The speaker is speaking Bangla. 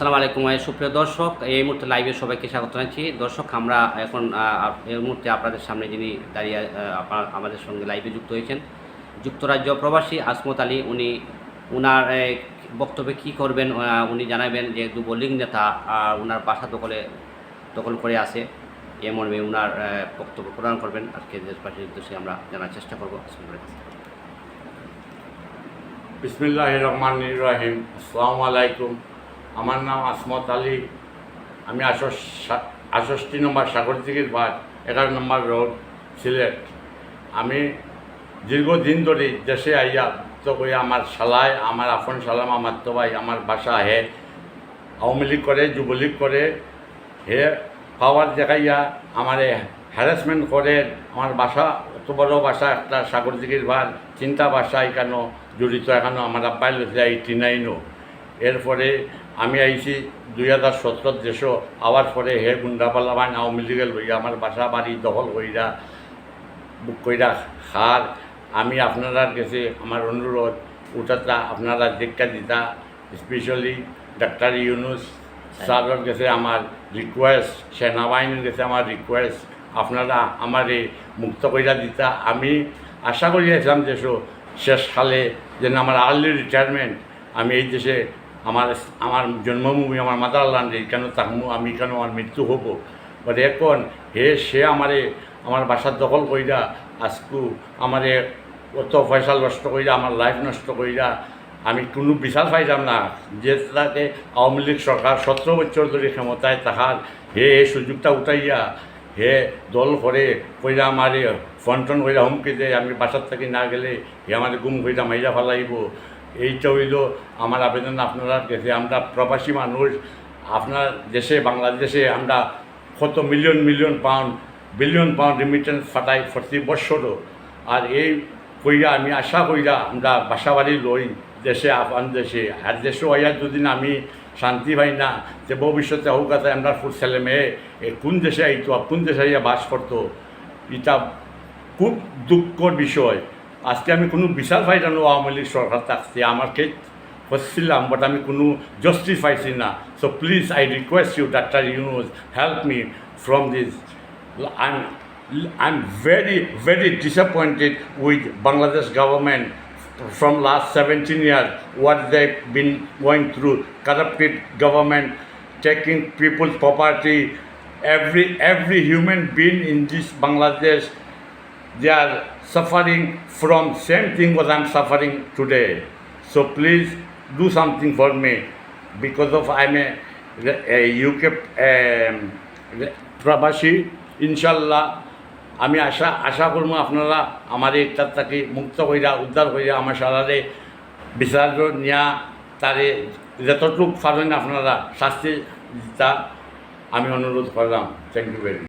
আসসালামু আলাইকুম সুপ্রিয় দর্শক এই মুহূর্তে লাইভে সবাইকে স্বাগত জানাচ্ছি। দর্শক আমরা এখন এই মুহূর্তে আপনাদের সামনে যিনি দাঁড়িয়ে আপনার আমাদের সঙ্গে লাইভে যুক্ত হয়েছেন যুক্তরাজ্য প্রবাসী আসমত আলী। উনি আহ, বক্তব্যে কী করবেন উনি জানাবেন যে যুবলীগ নেতা উনার বাসা দখলে দখল করে আসে এ মর্মে আহ, বক্তব্য প্রদান করবেন। আজকে দেশবাসীর উদ্দেশ্যে আমরা জানার চেষ্টা করব বিসমিল্লাহ। রহমান রাহিম। আসসালামু আলাইকুম। আমার নাম আসমত আলী। আমি আষষ্টি নম্বর সাগরদিঘির বাদ এগারো নম্বর রোড, সিলেট। আমি দীর্ঘদিন ধরে দেশে আইয়া তো করে আমার শালায়, আমার আফন সালাম আমার তো ভাই, আমার বাসা হে, আওয়ামী লীগ করে, যুবলীগ করে, হে, পাওয়ার দেখাইয়া আমারে হ্যারাসমেন্ট করে, আমার বাসা অত বড় বাসা, একটা সাগরদিঘির ভার চিন্তা বাসা এখানো জড়িত এখানো আমার আব্বাই লেখা এইটি নাইনও। এরপরে আমি আইছি দুই হাজার সতেরো দেশও আবার পরে হে গুন্ডাপাল্লা বাইন আওয়ামী লীগের লইয়া আমার বাসা বাড়ি দখল কইরা, বুক কইরা খার আমি আপনারা কাছে আমার অনুরোধ ওটাটা আপনারা দেখা দিতা, স্পেশালি ডাক্তার ইউনুস স্যারের কাছে আমার রিকোয়েস্ট সেনাবাহিনীর কাছে আমার রিকোয়েস্ট, আপনারা আমারে মুক্ত কইরা দিতা। আমি আশা করি আসলাম যে সো শেষকালে যেন আমার আর্লি রিটায়ারমেন্ট, আমি এই দেশে আমার আমার জন্মভূমি, আমার মাদার ল্যান্ডে কেন থাকব আমি কেন আমার মৃত্যু হব? বাট এখন হে, সে আমারে, আমার বাসার দখল কইরা, আজকু আমারে অত পয়সা নষ্ট কইরা, আমার লাইফ নষ্ট কইরা, আমি কোনো বিচার পাইলাম না। যে তাকে আওয়ামী লীগ সরকার সতেরো বছর ধরে ক্ষমতায় তাহার, হে, এই সুযোগটা উঠাইয়া, হে, দল করে কইরা আমারে ফন্টন কইরা হুমকি দেয়, আমি বাসার থেকে না গেলে হে আমার গুম কইরা মাইরা ফেলাইব। এইটা হইল আমার আবেদন আপনারা কাছে আমরা প্রবাসী মানুষ, আপনার দেশে, বাংলাদেশে আমরা কত million million pound billion pound remittance ফাটাই প্রতি বৎসরও আর এই কইরা আমি আশা কইরা আমরা বাসা বাড়ি লই, দেশে আফান দেশে। আর দেশে হইয়া দুদিন আমি শান্তি পাই না, যে ভবিষ্যতে হোক আছে আমরা ফুল ছেলে মেয়ে, এ কোন দেশে আইতো কোন দেশে আইয়া বাস করতো, এটা খুব দুঃখর বিষয়। আজকে আমি কোনো বিশাল ফাইটা নো আওয়ামী লীগ সরকার থাকছি, আমার কেস হচ্ছিলাম বাট আমি কোনো জাস্টিফাইছি না। So please I request you doctor Yunus help me from this I'm I'm very very disappointed with Bangladesh government from last seventeen year what they been going through corrupted government taking people's property every every human being in this Bangladesh they are suffering from same thing what I'm suffering today. So please do something for me. Because of I'm a, a UK um, প্রবাসী ইনশাল্লাহ আমি আশা আশা করব আপনারা আমার একটা তাকে মুক্ত হইয়া উদ্ধার হইয়া আমার সারারে বিচার নিয়া তারে যতটুকু পারেন আপনারা শাস্তি দিতা আমি অনুরোধ করলাম। Thank you very